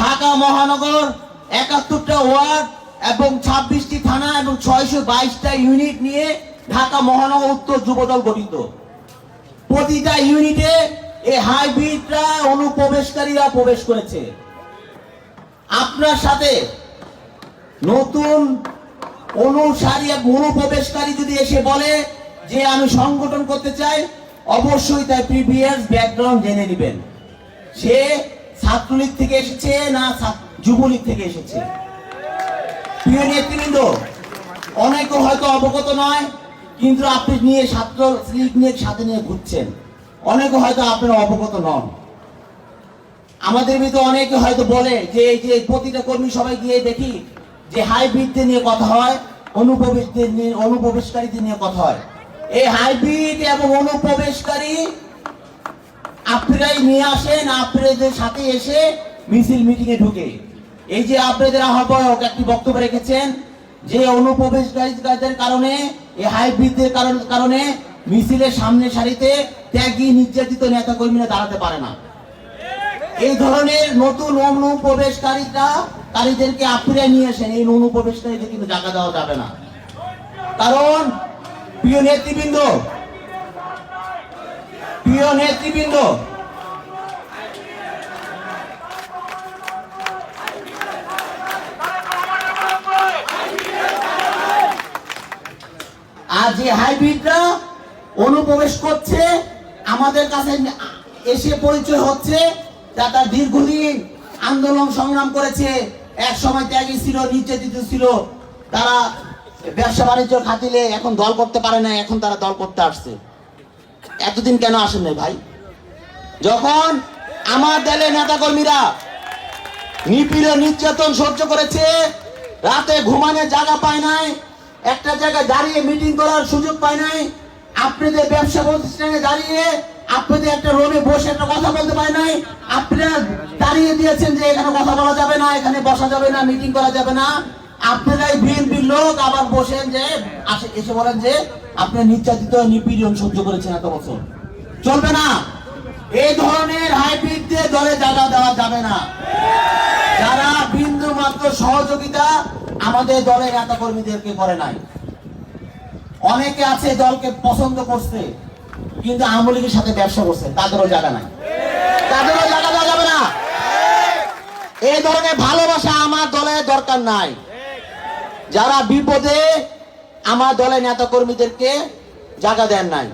ঢাকা মহানগর একাত্তরটা ওয়ার্ড এবং ছাব্বিশটি থানা এবং ছয়শো বাইশটা ইউনিট নিয়ে ঢাকা মহানগর উত্তর যুবদল গঠিত। প্রতিটা ইউনিটে এই হাইব্রিডরা অনুপ্রবেশকারীরা প্রবেশ করেছে। আপনার সাথে নতুন অনুসারী এবং অনুপ্রবেশকারী যদি এসে বলে যে আমি সংগঠন করতে চাই, অবশ্যই তার প্রিভিয়াস ব্যাকগ্রাউন্ড জেনে নেবেন। সে ছাত্রলীগ থেকে এসেছে না যুবলীগ থেকে এসেছে? প্রিয় নেতৃবৃন্দ, অনেকে হয়তো অবগত নয়, কিন্তু আপনি নিয়ে ছাত্র লীগ নিয়ে সাথে নিয়ে ঘুরছেন। অনেকে হয়তো আপনারা অবগত নন। আমাদের ভিতরে অনেকে হয়তো বলে যে এই যে প্রতিটা কর্মী সবাই গিয়ে দেখি যে হাইব্রিডদের নিয়ে কথা হয়, অনুপ্রবেশদের নিয়ে অনুপ্রবেশকারীদের নিয়ে কথা হয়। এই হাইব্রিড এবং অনুপ্রবেশকারী আপনারাই নিয়ে আসেন আপনাদের সাথে এসে মিছিল মিটিং এ ঢুকে। এই যে আপনাদের আহ্বায়ক একটি বক্তব্য রেখেছেন, যে অনুপ্রবেশকারীদের কারণে, এই হাইব্রিডদের কারণ কারণে মিছিলের সামনে সারিতে ত্যাগী নির্যাতিত নেতা কর্মীরা দাঁড়াতে পারে না। এই ধরনের নতুন অনুপ্রবেশকারীরা, কারীদেরকে আপনারা নিয়ে আসেন, এই অনুপ্রবেশকারীদের কিন্তু জায়গা দেওয়া যাবে না। কারণ প্রিয় নেতৃবৃন্দ প্রিয় নেতৃবৃন্দ আর যে হাইব্রিডরা অনুপ্রবেশ করছে। আমাদের কাছে এসে পরিচয় হচ্ছে তার দীর্ঘদিন আন্দোলন সংগ্রাম করেছে। এক সময় ত্যাগী ছিল, নির্যাতিত ছিল। তারা ব্যবসা বাণিজ্য খাতিলে এখন দল করতে পারে না এখন তারা দল করতে আসছে। এতদিন কেন আসেন নাই ভাই? যখন আমার দলের নেতা কর্মীরা নিপীড়, নির্যাতন সহ্য করেছে, রাতে ঘুমানোর জায়গা পায় নাই, একটা জায়গায় দাঁড়িয়ে মিটিং করার সুযোগ পায় নাই, আপনাদের ব্যবসা প্রতিষ্ঠানে দাঁড়িয়ে আপনাদের একটা রোডে বসে একটা কথা বলতে পারে নাই, আপনারা দাঁড়িয়ে দিয়েছেন যে এখানে কথা বলা যাবে না, এখানে বসা যাবে না মিটিং করা যাবে না। আপনারাই বিএনপির লোক আবার বসেন যে, আসে এসে বলেন যে আপনার নির্যাতিত, নিপীড়ন সহ্য করেছেন এত বছর। চলবে না। এই ধরনের হাইব্রিডদের দলে জায়গা দেওয়া যাবে না। যারা বিন্দু মাত্র সহযোগিতা আমাদের দলের নেতা কর্মীদেরকে করে নাই। অনেকে আছে দলকে পছন্দ করছে, কিন্তু আওয়ামী লীগের সাথে ব্যবসা করছে, তাদেরও জায়গা নাই। তাদেরও জায়গা দেওয়া যাবে না। এই ধরনের ভালোবাসা আমার দলের দরকার নাই। যারা বিপদে আমার দলের নেতা কর্মীদেরকে জায়গা দেন নাই।